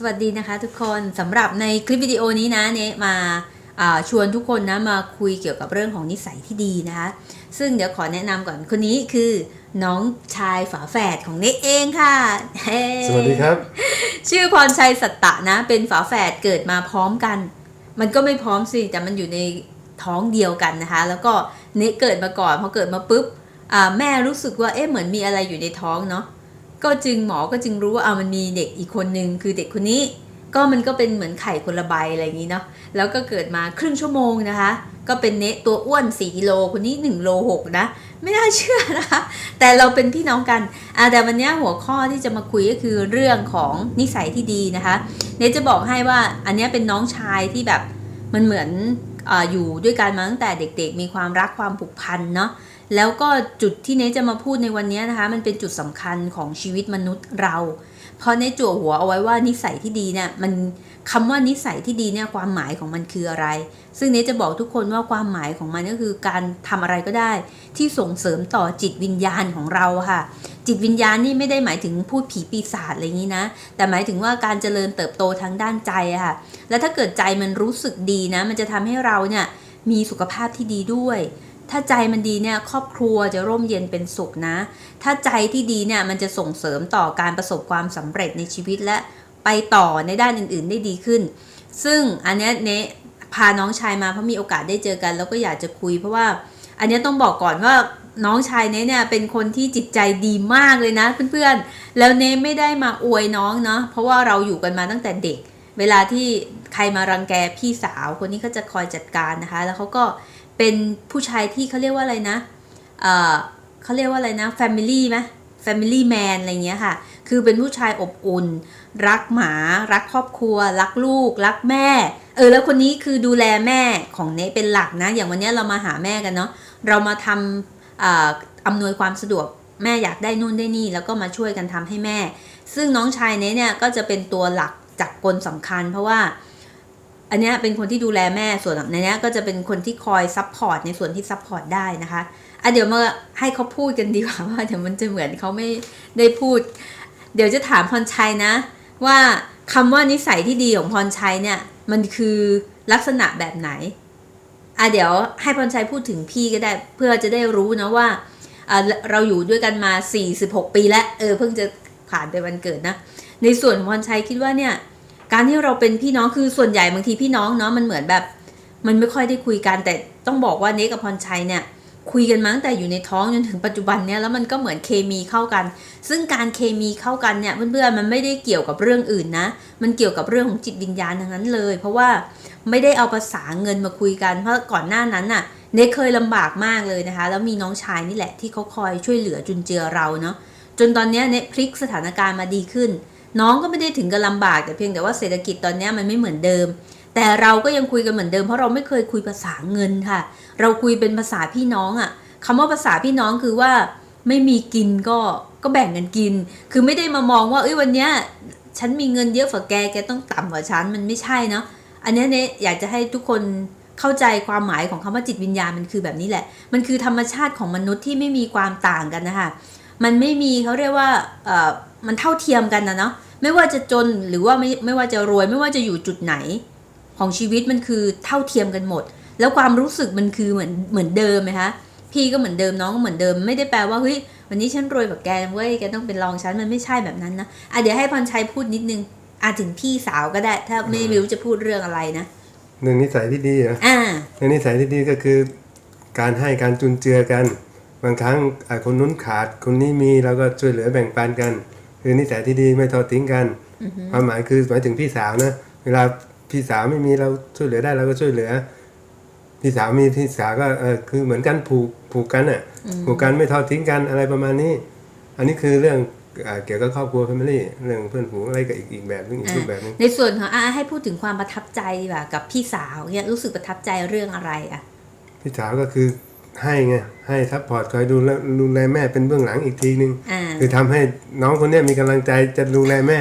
สวัสดีนะคะทุกคนสำหรับในคลิปวิดีโอนี้นะเนะมาอ่าชวนทุกคนนะมาคุยเกี่ยวกับเรื่องของนิสัยที่ดีนะคะ ซึ่งเดี๋ยวขอแนะนำก่อนคนนี้คือน้องชายฝาแฝดของเนะเองค่ะเฮ้สวัสดีครับ ชื่อพรชัยสัตตะนะ เป็นฝาแฝดเกิดมาพร้อมกัน มันก็ไม่พร้อมสิแต่มันอยู่ในท้องเดียวกันนะคะ แล้วก็เนะเกิดมาก่อนพอเกิดมาปุ๊บอ่าแม่รู้สึกว่าเอ๊ะเหมือนมีอะไรอยู่ในท้องเนาะ ก็จึงหมอก็จึงรู้ว่าเอามันมีเด็กอีกคนนึงคือเด็กคนนี้ ก็มันก็เป็นเหมือนไข่คนละใบอะไรอย่างนี้เนาะแล้วก็เกิดมาครึ่งชั่วโมงนะคะ ก็เป็นเนะตัวอ้วน4กิโลคนนี้1โล6นะไม่น่าเชื่อนะคะแต่เราเป็นพี่น้องกันอ่าแต่วันนี้หัวข้อที่จะมาคุยก็คือเรื่องของนิสัยที่ดีนะคะ เนจะบอกให้ว่าอันนี้เป็นน้องชายที่แบบมันเหมือนออยู่ด้วยกันมาตั้งแต่เด็กๆ มีความรักความผูกพันเนาะ แล้วก็จุดที่เนจะมาพูดในวันนี้นะคะ มันเป็นจุดสำคัญของชีวิตมนุษย์เรา เพราะเนจั่วหัวเอาไว้ว่านิสัยที่ดีเนี่ยมันคำว่านิสัยที่ดีเนี่ยความหมายของมันคืออะไร ซึ่งเนจะบอกทุกคนว่าความหมายของมันก็คือการทำอะไรก็ได้ ที่ส่งเสริมต่อจิตวิญญาณของเราค่ะ จิตวิญญาณนี่ไม่ได้หมายถึงพูดผีปีศาจอะไรอย่างนี้นะ แต่หมายถึงว่าการเจริญเติบโตทางด้านใจค่ะ แล้วถ้าเกิดใจมันรู้สึกดีนะ มันจะทำให้เราเนี่ยมีสุขภาพที่ดีด้วย ถ้าใจมันดีเนี่ยครอบครัวจะร่มเย็นเป็นสุขนะ ถ้าใจที่ดีเนี่ยมันจะส่งเสริมต่อการประสบความสำเร็จในชีวิตและไปต่อในด้านอื่นๆได้ดีขึ้น ซึ่งอันนี้เนะพาน้องชายมาเพราะมีโอกาสได้เจอกัน แล้วก็อยากจะคุยเพราะว่า อันนี้ต้องบอกก่อนว่าน้องชายเนเนี่ยเป็นคนที่จิตใจดีมากเลยนะเพื่อนๆ แล้วเนไม่ได้มาอวยน้องเนาะเพราะว่าเราอยู่กันมาตั้งแต่เด็ก เวลาที่ใครมารังแกพี่สาวคนนี้เขาจะคอยจัดการนะคะ แล้วเขาก็ เป็นผู้ชายที่เขาเรียกว่าอะไรนะเอ่อเขาเรียกว่าอะไรนะ family ไหม family man อะไรเงี้ยค่ะ คือเป็นผู้ชายอบอุ่น รักหมา รักครอบครัว รักลูก รักแม่ เออ แล้วคนนี้คือดูแลแม่ของเนเป็นหลักนะ อย่างวันเนี้ยเรามาหาแม่กันเนาะ เรามาทำอ่าอำนวยความสะดวกแม่อยากได้นู่นได้นี่ แล้วก็มาช่วยกันทำให้แม่ ซึ่งน้องชายเนเนี่ยก็จะเป็นตัวหลักจากกลสำคัญ เพราะว่า อันนี้เป็นคนที่ดูแลแม่ส่วนในนี้ก็จะเป็นคนที่คอยซัพพอร์ตในส่วนที่ซัพพอร์ตได้นะคะอะเดี๋ยวมาให้เขาพูดกันดีกว่าว่าเดี๋ยวมันจะเหมือนเขาไม่ได้พูด เดี๋ยวจะถามพรชัยนะ ว่าคำว่านิสัยที่ดีของพรชัยเนี่ย มันคือลักษณะแบบไหนอะเดี๋ยวให้พรชัยพูดถึงพี่ก็ได้ เพื่อจะได้รู้นะว่าอะเราอยู่ด้วยกันมา 46 ปีแล้ว เออเพิ่งจะผ่านไปวันเกิดนะ ในส่วนพรชัยคิดว่าเนี่ย การที่เราเป็นพี่น้องคือส่วนใหญ่บางทีพี่น้องเนาะมันเหมือนแบบ มันไม่ค่อยได้คุยกันแต่ต้องบอกว่าเนกกับพรชัยเนี่ย คุยกันมาตั้งแต่อยู่ในท้องจนถึงปัจจุบันเนี่ยแล้วมันก็เหมือนเคมีเข้ากัน ซึ่งการเคมีเข้ากันเนี่ยเพื่อนๆมันไม่ได้เกี่ยวกับเรื่องอื่นนะ มันเกี่ยวกับเรื่องของจิตวิญญาณทั้งนั้นเลย เพราะว่าไม่ได้เอาภาษาเงินมาคุยกันเพราะก่อนหน้านั้นน่ะเนกเคยลำบากมากเลยนะคะ แล้วมีน้องชายนี่แหละที่เขาคอยช่วยเหลือจุนเจือเราเนาะจนตอนเนี้ยเนกพลิกสถานการณ์มาดีขึ้น น้องก็ไม่ได้ถึงกับลำบากแต่เพียงแต่ว่าเศรษฐกิจตอนนี้มันไม่เหมือนเดิม แต่เราก็ยังคุยกันเหมือนเดิมเพราะเราไม่เคยคุยภาษาเงินค่ะ เราคุยเป็นภาษาพี่น้องอะ่ะคำว่าภาษาพี่น้องคือว่าไม่มีกินก็ก็แบ่งกันกิน คือไม่ได้มามองว่าเอ้ยวันเนี้ยฉันมีเงินเยอะกว่าแกแกต้องต่ำกว่าฉันมันไม่ใช่เนาะอันนี้เนี่ยอยากจะให้ทุกคนเข้าใจความหมายของคำว่าจิตวิญญาณมันคือแบบนี้แหละ มันคือธรรมชาติของมนุษย์ที่ไม่มีความต่างกันนะคะมันไม่มีเขาเรียกว่า มันเท่าเทียมกันนะเนาะไม่ว่าจะจนหรือว่าไม่ไม่ว่าจะรวย ไม่ว่าจะอยู่จุดไหน ของชีวิตมันคือเท่าเทียมกันหมด แล้วความรู้สึกมันคือเหมือนเหมือนเดิมไหมคะพี่ก็เหมือนเดิมน้องก็เหมือนเดิมไม่ได้แปลว่าเฮ้ยวันนี้ฉันรวยกว่าแกเว้ยแกต้องเป็นรองฉันมันไม่ใช่แบบนั้นนะอะเดี๋ยวให้พรชัยพูดนิดนึงอะถึงพี่สาวก็ได้ ถ้าไม่รู้จะพูดเรื่องอะไรนะหนึ่งนิสัยที่ดีเหรออ่าหนึ่งนิสัยที่ดีก็คือ การให้การจุนเจือกัน บางครั้งอะคนนู้นขาดคนนี้มีเราก็ช่วยเหลือแบ่งปันกัน คือนิสัยที่ดีไม่ทอดทิ้งกัน ความหมายคือหมายถึงพี่สาวนะเวลาพี่สาวไม่มีเราช่วยเหลือได้เราก็ช่วยเหลือ พี่สาวมีพี่สาวก็เออคือเหมือนกันผูกผูกกันอะผูกกันไม่ทอดทิ้งกันอะไรประมาณนี้ อันนี้คือเรื่องอ่าเกี่ยวกับครอบครัว family เรื่องเพื่อนฝูงอะไรกับอีกอีกแบบนึงอีกรูปแบบนึงในส่วนของอะให้พูดถึงความประทับใจดีกว่ากับพี่สาวเนี่ยรู้สึกประทับใจเรื่องอะไรอะพี่สาวก็คือ ให้ไงให้ซัพพอร์ตคอยดูแลดูแลแม่เป็นเบื้องหลังอีกทีนึงอ่าคือทำให้น้องคนเนี้ยมีกำลังใจจะดูแลแม่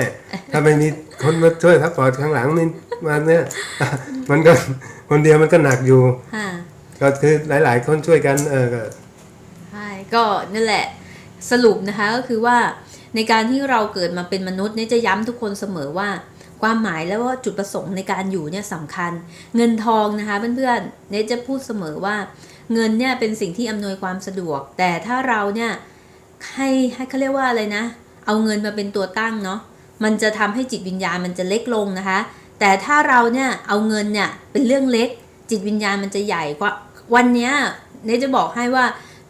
ถ้าไม่มีคนมาช่วยซัพพอร์ตข้างหลังนี่มาเนี่ยมันก็คนเดียวมันก็หนักอยู่อ่าก็คือหลาย ๆ คนช่วยกันเออก็ใช่ก็นั่นแหละสรุปนะคะก็คือว่าในการที่เราเกิดมาเป็นมนุษย์เนี่ยจะย้ำทุกคนเสมอว่า ความหมายแล้วว่าจุดประสงค์ในการอยู่เนี่ยสำคัญ เงินทองนะคะเพื่อนๆเนทจะพูดเสมอว่า เงินเนี่ยเป็นสิ่งที่อำนวยความสะดวก แต่ถ้าเราเนี่ยให้ให้เขาเรียกว่าอะไรนะ เอาเงินมาเป็นตัวตั้งเนาะมันจะทำให้จิตวิญญาณมันจะเล็กลงนะคะ แต่ถ้าเราเนี่ยเอาเงินเนี่ยเป็นเรื่องเล็ก จิตวิญญาณมันจะใหญ่กว่าวันเนี้ยเนทจะบอกให้ว่า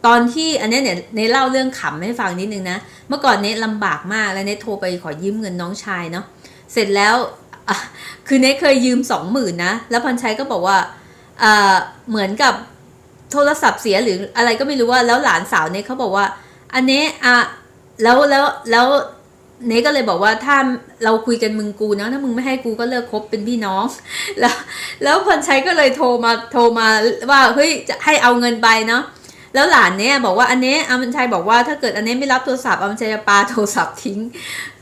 ตอนที่อันนี้เนี่ยเนทเล่าเรื่องขำให้ฟังนิดนึงนะ เมื่อก่อนเนทลำบากมากแล้วเนทโทรไปขอยืมเงินน้องชายเนาะเสร็จแล้วคือเนทเคยยืมสองหมื่นนะแล้วพันชัยก็บอกว่าเหมือนกับ โทรศัพท์เสียหรืออะไรก็ไม่รู้ว่าแล้วหลานสาวเนยเขาบอกว่า อันนี้อะแล้วแล้วแล้วเนก็เลยบอกว่าถ้าเราคุยกันมึงกูนะถ้ามึงไม่ให้กูก็เลิกคบเป็นพี่น้อง แล้ว แล้วพรชัยก็เลยโทรมาโทรมาว่าเฮ้ยจะให้เอาเงินไปเนาะ แล้วหลานเนี่ยบอกว่าอันเนี้ยอามันชัยบอกว่าถ้าเกิดอันเนี้ยไม่รับโทรศัพท์อามันชัยจะปาโทรศัพท์ทิ้ง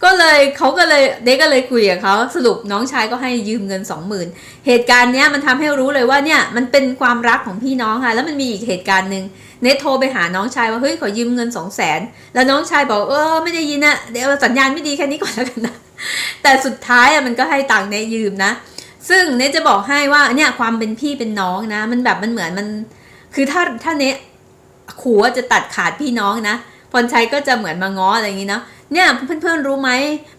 ก็เลยเขาก็เลยเด็กก็เลยคุยกับเขาสรุปน้องชายก็ให้ยืมเงินสองหมื่นเหตุการณ์เนี้ยมันทำให้รู้เลยว่าเนี่ยมันเป็นความรักของพี่น้องค่ะ แล้วมันมีอีกเหตุการณ์หนึ่งเนทโทรไปหาน้องชายว่าเฮ้ยขอยืมเงินสองแสนแล้วน้องชายบอกเออไม่ได้ยินนะเดี๋ยวสัญญาณไม่ดีแค่นี้ก่อนแล้วกันนะแต่สุดท้ายอะมันก็ให้ตังค์เนทยืมนะ ซึ่งเนทจะบอกให้ว่าเนี่ยความเป็นพี่เป็นน้องนะ มันแบบมันเหมือนมัน คือถ้าถ้าเนท ขู่ว่าจะตัดขาดพี่น้องนะพรชัยก็จะเหมือนมาง้ออะไรอย่างนี้เนาะเนี่ยเพื่อนๆรู้ไหม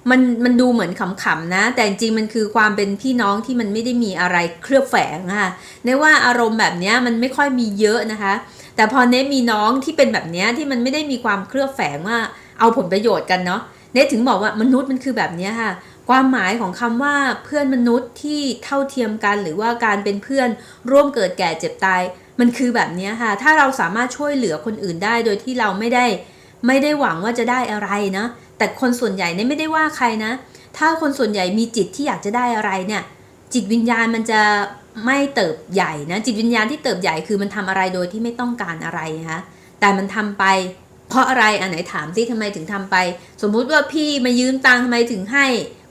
มันมันดูเหมือนขำๆนะ แต่จริงมันคือความเป็นพี่น้องที่มันไม่ได้มีอะไรเคลือบแฝงค่ะในว่าอารมณ์แบบเนี้ยมันไม่ค่อยมีเยอะนะคะ แต่พอเนมีน้องที่เป็นแบบเนี้ยที่มันไม่ได้มีความเคลือบแฝงว่าเอาผลประโยชน์กันเนาะเนถึงบอกว่ามนุษย์มันคือแบบเนี้ยค่ะ ความหมายของคำว่าเพื่อนมนุษย์ที่เท่าเทียมกัน หรือว่าการเป็นเพื่อนร่วมเกิดแก่เจ็บตาย มันคือแบบนี้ค่ะ ถ้าเราสามารถช่วยเหลือคนอื่นได้ โดยที่เราไม่ได้ไม่ได้หวังว่าจะได้อะไรนะ แต่คนส่วนใหญ่เนี่ยไม่ได้ว่าใครนะ ถ้าคนส่วนใหญ่มีจิตที่อยากจะได้อะไรเนี่ย จิตวิญญาณมันจะไม่เติบใหญ่นะ จิตวิญญาณที่เติบใหญ่คือมันทำอะไรโดยที่ไม่ต้องการอะไรนะคะแต่มันทำไป เพราะอะไรอันไหนถามสิทำไมถึงทำไป สมมุติว่าพี่มายืมตังค์ทำไมถึงให้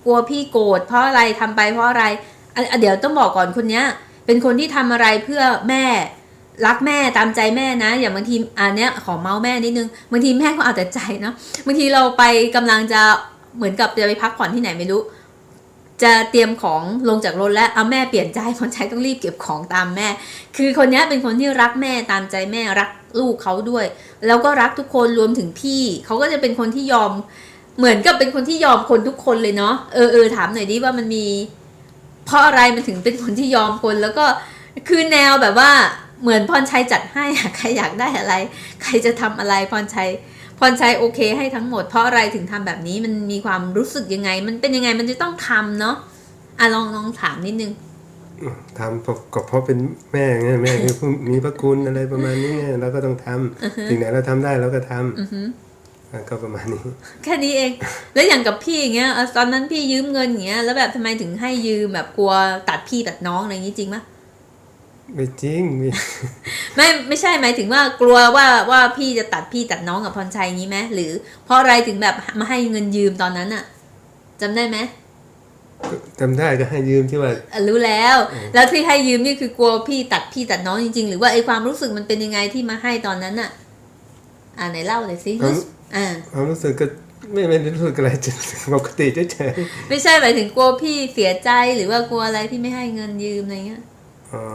กลัวพี่โกรธเพราะอะไรทำไปเพราะอะไรอะอะเดี๋ยวต้องบอกก่อนคนเนี้ยเป็นคนที่ทำอะไรเพื่อแม่ รักแม่ตามใจแม่นะ อย่างบางทีอันเนี้ยขอเมาส์แม่นิดนึงบางทีแม่ก็เอาแต่ใจเนาะบางทีเราไปกำลังจะเหมือนกับจะไปพักผ่อนที่ไหนไม่รู้ จะเตรียมของลงจากรถแล้วเอาแม่เปลี่ยนใจคนใช้ต้องรีบเก็บของตามแม่ คือคนนี้เป็นคนที่รักแม่ตามใจแม่รักลูกเขาด้วย แล้วก็รักทุกคนรวมถึงพี่เขาก็จะเป็นคนที่ยอมเหมือนกับเป็นคนที่ยอมคนทุกคนเลยเนาะเออเออถามหน่อยดิว่ามันมี เพราะอะไรมันถึงเป็นคนที่ยอมคนแล้วก็คือแนวแบบว่า เหมือนพรชัยจัดให้อะใครอยากได้อะไร ใครจะทำอะไรพรชัยพรชัยโอเคให้ทั้งหมดเพราะอะไรถึงทำแบบนี้มันมีความรู้สึกยังไง มันเป็นยังไงมันจะต้องทำเนาะอะลองลองถามนิดนึงทำเพราะก็เพราะเป็นแม่ไงแม่คือผู้มีพระคุณอะไรประมาณนี้ไงเราก็ต้องทำสิ่งไหนเราทำได้เราก็ทำอือฮึอะก็ประมาณนี้ แค่นี้เอง แล้วอย่างกับพี่อย่างเงี้ยเออตอนนั้นพี่ยืมเงินอย่างเงี้ยแล้วแบบทำไมถึงให้ยืมแบบกลัวตัดพี่ตัดน้องอะไรอย่างงี้จริงปะ ไม่จริงมีไม่ไม่ใช่หมายถึงว่ากลัวว่าว่าพี่จะตัดพี่ตัดน้องกับพรชัยอย่างงี้ไหมหรือ เพราะอะไรถึงแบบมาให้เงินยืมตอนนั้นอะจำได้ไหมจำได้ก็ให้ยืมที่ว่าอะรู้แล้ว แล้วที่ให้ยืมนี่คือกลัวพี่ตัดพี่ตัดน้องจริง ๆ หรือว่าไอความรู้สึกมันเป็นยังไงที่มาให้ตอนนั้นอะอ่าไหนเล่าเลยสิรู้สึกอ่าความรู้สึกก็ไม่ไม่ได้รู้สึกอะไรจะปกติเฉยไม่ใช่หมายถึงกลัวพี่เสียใจหรือว่ากลัวอะไรที่ไม่ให้เงินยืมอะไรเงี้ยๆ อ๋อ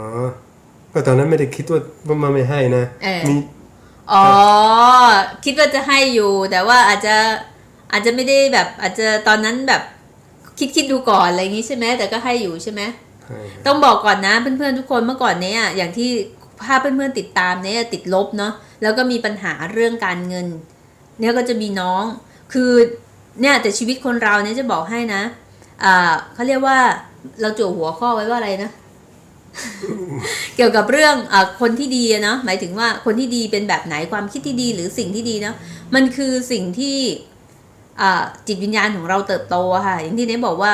ก็ตอนนั้นไม่ได้คิดว่าว่ามันไม่ให้นะเออ มีอ๋อ คิดว่าจะให้อยู่ แต่ว่าอาจจะอาจจะไม่ได้แบบ อาจจะตอนนั้นแบบคิดคิดดูก่อนอะไรอย่างงี้ใช่ไหมแต่ก็ให้อยู่ใช่ไหม ให้ต้องบอกก่อนนะเพื่อนๆทุกคนเมื่อก่อนเนี้ยอย่างที่ภาพเพื่อนๆติดตามเนี่ยติดลบเนาะแล้วก็มีปัญหาเรื่องการเงิน เนี่ยก็จะมีน้องคือเนี่ยแต่ชีวิตคนเราเนี่ยจะบอกให้นะอ่าเขาเรียกว่าเราจั่วหัวข้อไว้ว่าอะไรนะ เกี่ยวกับเรื่องอคนที่ดีเนาะหมายถึงว่าคนที่ดีเป็นแบบไหนความคิดที่ดีหรือสิ่งที่ดีเนาะมันคือสิ่งที่จิตวิญญาณของเราเติบโตค่ะ อย่างที่เนยบอกว่า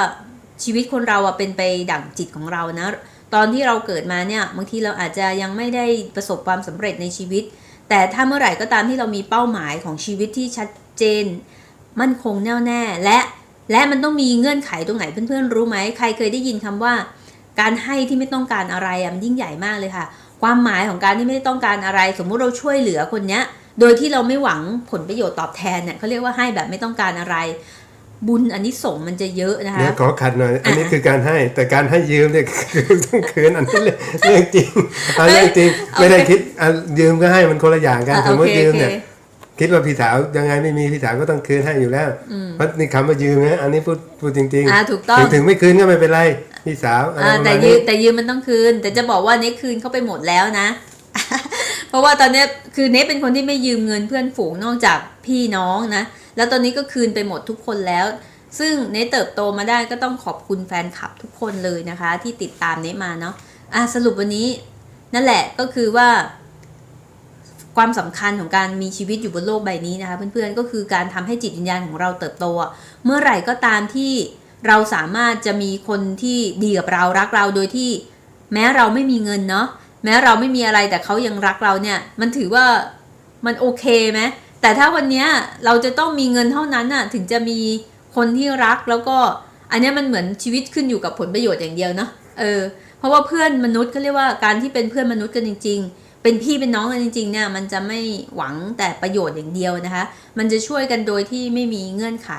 ชีวิตคนเราอะเป็นไปดั่งจิตของเรานะ ตอนที่เราเกิดมาเนี่ยบางทีเราอาจจะยังไม่ได้ประสบความสำเร็จในชีวิต แต่ถ้าเมื่อไหร่ก็ตามที่เรามีเป้าหมายของชีวิตที่ชัดเจน มั่นคงแน่วแน่และและมันต้องมีเงื่อนไขตรงไหนเพื่อนๆรู้ไหมใครเคยได้ยินคำว่า การให้ที่ไม่ต้องการอะไรอะมันยิ่งใหญ่มากเลยค่ะ ความหมายของการที่ไม่ได้ต้องการอะไร สมมุติเราช่วยเหลือคนเนี้ย โดยที่เราไม่หวังผลประโยชน์ตอบแทนเนี่ยเขาเรียกว่าให้แบบไม่ต้องการอะไร บุญอันนี้สงส์มันจะเยอะนะคะเดี๋ยวขอขัดหน่อยอันนี้อะคือการให้แต่การให้ยืมเนี่ยคือต้องคืนอันนี้เรื่องเรื่องจริงเอาเรื่องจริงไม่ได้คิดอะยืมก็ให้มันคนละอย่างกันอะสมมติโอเคยืมเนี่ยโอเคคิดว่าพี่สาวยังไงไม่มีพี่สาวก็ต้องคืนให้อยู่แล้วเพราะนี่คำว่ายืมนะอันนี้พูดพูดจริงอ่าถูกต้องถึงถึงไม่คืนก็ไม่เป็นไร พี่สาวอะไรอ่าประแต่มาณยืนี้มแต่ยืมมันต้องคืน แต่จะบอกว่าเน็กคืนเข้าไปหมดแล้วนะ เพราะว่าตอนเนี้ยคือเน็กเป็นคนที่ไม่ยืมเงินเพื่อนฝูงนอกจากพี่น้องนะ แล้วตอนนี้ก็คืนไปหมดทุกคนแล้ว ซึ่งเน็กเติบโตมาได้ก็ต้องขอบคุณแฟนคลับทุกคนเลยนะคะ ที่ติดตามเน็กมาเนาะอะสรุปวันนี้นั่นแหละก็คือว่า ความสำคัญของการมีชีวิตอยู่บนโลกใบนี้นะคะ เพื่อนๆก็คือการทำให้จิตวิญญาณของเราเติบโตอะเมื่อไหร่ก็ตามที่ เราสามารถจะมีคนที่ดีกับเรารักเราโดยที่ แม้เราไม่มีเงินเนาะแม้เราไม่มีอะไรแต่เขายังรักเราเนี่ยมันถือว่ามันโอเคไหมแต่ถ้าวันเนี้ยเราจะต้องมีเงินเท่านั้นน่ะถึงจะมีคนที่รักแล้วก็อันเนี้ยมันเหมือนชีวิตขึ้นอยู่กับผลประโยชน์อย่างเดียวเนาะเออเพราะว่าเพื่อนมนุษย์เขาเรียกว่าการที่เป็นเพื่อนมนุษย์กันจริง ๆ เป็นพี่เป็นน้องกันจริงๆเนี่ยมันจะไม่หวังแต่ประโยชน์อย่างเดียวนะคะ มันจะช่วยกันโดยที่ไม่มีเงื่อนไข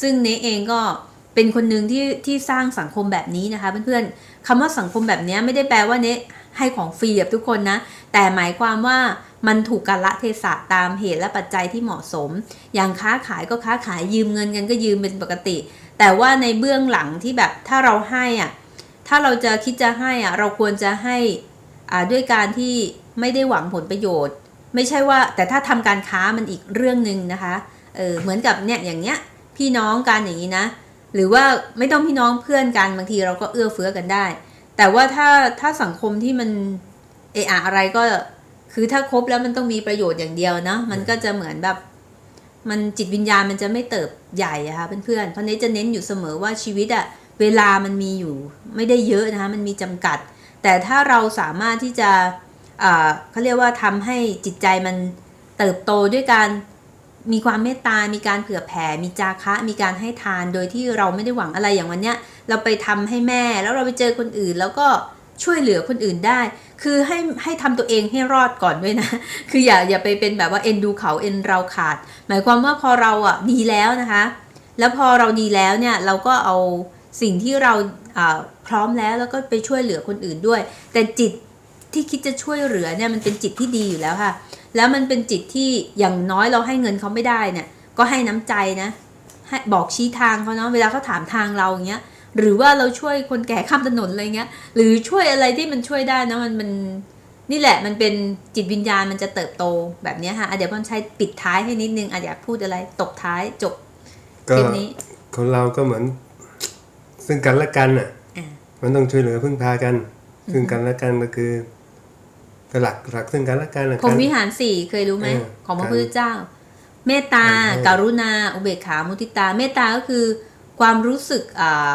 ซึ่งเนเองก็ เป็นคนหนึ่งที่ที่สร้างสังคมแบบนี้นะคะ เพื่อนๆคำว่าสังคมแบบนี้ไม่ได้แปลว่าเนให้ของฟรีกับทุกคนนะ แต่หมายความว่ามันถูกกาละเทศะตามเหตุและปัจจัยที่เหมาะสม อย่างค้าขายก็ค้าขายยืมเงินกันก็ยืมเป็นปกติ แต่ว่าในเบื้องหลังที่แบบถ้าเราให้อะถ้าเราจะคิดจะให้อะเราควรจะให้อ่าด้วยการที่ไม่ได้หวังผลประโยชน์ ไม่ใช่ว่าแต่ถ้าทำการค้ามันอีกเรื่องหนึ่งนะคะเออเหมือนกับเนี่ยอย่างเงี้ยพี่น้องกันอย่างนี้นะ หรือว่าไม่ต้องพี่น้องเพื่อนกันบางทีเราก็เอื้อเฟื้อกันได้ แต่ว่าถ้าถ้าสังคมที่มันเอะอะอะไรก็คือถ้าครบแล้วมันต้องมีประโยชน์อย่างเดียวเนาะมันก็จะเหมือนแบบมันจิตวิญญาณมันจะไม่เติบใหญ่อะค่ะเพื่อนๆเพราะนี้จะเน้นอยู่เสมอว่าชีวิตอะเวลามันมีอยู่ไม่ได้เยอะนะคะมันมีจำกัด แต่ถ้าเราสามารถที่จะอ่าเขาเรียกว่าทำให้จิตใจมันเติบโตด้วยการ มีความเมตตา มีการเผื่อแผ่ มีจาคะ มีการให้ทาน โดยที่เราไม่ได้หวังอะไรอย่างวันเนี้ย เราไปทำให้แม่ แล้วเราไปเจอคนอื่น แล้วก็ช่วยเหลือคนอื่นได้ คือให้ให้ทำตัวเองให้รอดก่อนด้วยนะ คืออย่าอย่าไปเป็นแบบว่าเอ็นดูเขาเอ็นเราขาด หมายความว่าพอเราอะดีแล้วนะคะ แล้วพอเราดีแล้วเนี่ยเราก็เอาสิ่งที่เราพร้อมแล้วแล้วก็ไปช่วยเหลือคนอื่นด้วย แต่จิตที่คิดจะช่วยเหลือเนี่ยมันเป็นจิตที่ดีอยู่แล้วค่ะ แล้วมันเป็นจิตที่อย่างน้อยเราให้เงินเขาไม่ได้เนี่ย ก็ให้น้ำใจนะให้บอกชี้ทางเขาเนาะเวลาเขาถามทางเราอย่างเงี้ยหรือว่าเราช่วยคนแก่ข้ามถนนอะไรเงี้ย หรือช่วยอะไรที่มันช่วยได้นะมันมันนี่แหละมันเป็นจิตวิญญาณมันจะเติบโตแบบเนี้ยค่ะอะเดี๋ยวพ่อชัยปิดท้ายให้นิดนึงอะอยากพูดอะไรตบท้ายจบคก็ลิปนี้คนเราก็เหมือน ซึ่งกันและกันอะอะ มันต้องช่วยเหลือพึ่งพากัน ซึ่งกันและกันก็คือ ก็หลักหลักซึ่งกันและกันนะพรหมการวิหารสี่เคยรู้ไหมเออของพระการพุทธเจ้า เมตตาเออการุณา อุเบกขามุทิตา เมตตาก็คือความรู้สึกอ่า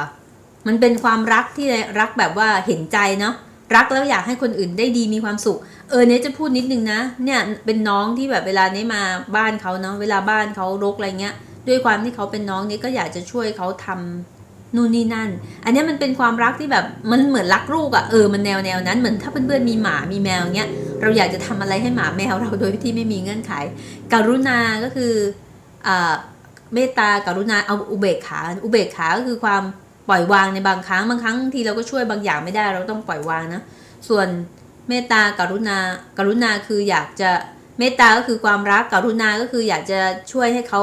มันเป็นความรักที่รักแบบว่าเห็นใจเนาะรักแล้วอยากให้คนอื่นได้ดีมีความสุข เออเนี่ยจะพูดนิดนึงนะเนี่ยเป็นน้องที่แบบเวลาเนี้มาบ้านเขาเนาะเวลาบ้านเขารกอะไรเงี้ย ด้วยความที่เขาเป็นน้องเนี่ยก็อยากจะช่วยเขาทำ นู่นนี่นั่น อันนี้มันเป็นความรักที่แบบมันเหมือนรักลูกอะ่ะเออมันแนวแนวนั้นเหมือนถ้าเพื่อนๆมีหมามีแมวเงี้ยเราอยากจะทำอะไรให้หมาแมวเราโดยที่ไม่มีเงื่อนไข กรุณาก็คือเมตตากรุณาเอาอุเบกขาอุเบกขาก็คือความปล่อยวางในบางครั้งบางครั้งทีเราก็ช่วยบางอย่างไม่ได้เราต้องปล่อยวางนะส่วนเมตตากรุณากรุณาคืออยากจะเมตตาก็คือความรักกรุณาก็คืออยากจะช่วยให้เขา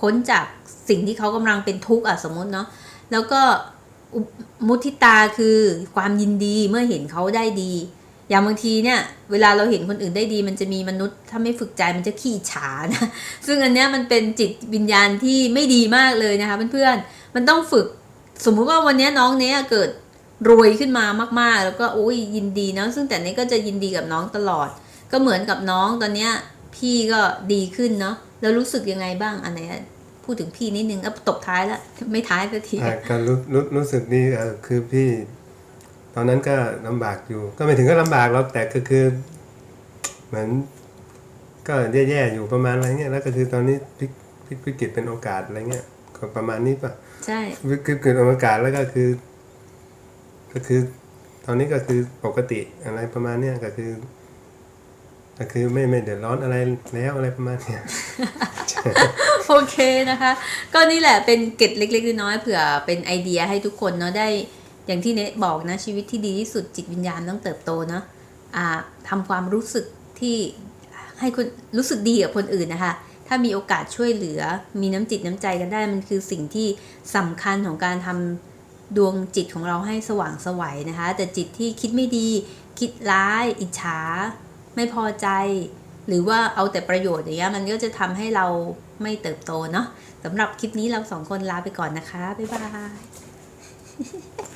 พ้นจากสิ่งที่เขากำลังเป็นทุกข์อะสมมติเนาะ แล้วก็มุทิตาคือความยินดีเมื่อเห็นเขาได้ดี อย่างบางทีเนี่ย เวลาเราเห็นคนอื่นได้ดี มันจะมีมนุษย์ถ้าไม่ฝึกใจมันจะขี้ฉานะซึ่งอันเนี้ยมันเป็นจิตวิญญาณที่ไม่ดีมากเลยนะคะเพื่อนๆมันต้องฝึก สมมุติว่าวันนี้น้องเนี้ยเกิดรวยขึ้นมามากๆ แล้วก็โอ้ยยินดีนะซึ่งแต่เนี้ยก็จะยินดีกับน้องตลอด ก็เหมือนกับน้องตอนเนี้ยพี่ก็ดีขึ้นเนาะแล้วรู้สึกยังไงบ้างอันไหน พูดถึงพี่นิดนึงอะตบท้ายแล้วไม่ท้ายสักทีอะการรู้รู้รู้สึกดีเออคือพี่ ตอนนั้นก็ลำบากอยู่ ก็ไม่ถึงก็ลำบากหรอกแต่ก็คือ เหมือน ก็แย่ๆอยู่ประมาณอะไรเงี้ยแล้วก็คือตอนนี้พลิกพลิกวิกฤตเป็นโอกาสอะไรเงี้ยก็ประมาณนี้ป่ะใช่วิกฤตเป็นโอกาสแล้วก็คือ ก็คือ ตอนนี้ก็คือปกติอะไรประมาณเนี้ยก็คือตก็คือไม่ไม่เดือดร้อนอะไรแล้วอะไรประมาณเนี้ย โอเคนะคะ ก็นี่แหละเป็นเกร็ดเล็กๆน้อยๆเผื่อเป็นไอเดียให้ทุกคนเนาะได้ อย่างที่เนทบอกนะชีวิตที่ดีที่สุดจิตวิญญาณต้องเติบโตเนาะอ่าทำความรู้สึกที่ให้คนรู้สึกดีกับคนอื่นนะคะ ถ้ามีโอกาสช่วยเหลือ มีน้ำจิตน้ำใจกันได้ มันคือสิ่งที่สำคัญของการทำดวงจิตของเราให้สว่างไสวัยนะคะ แต่จิตที่คิดไม่ดี คิดร้าย อิจฉา ไม่พอใจ หรือว่าเอาแต่ประโยชน์อย่างเงี้ย มันก็จะทำให้เรา ไม่เติบโตเนาะสำหรับคลิปนี้เราสองคนลาไปก่อนนะคะ บ๊ายบาย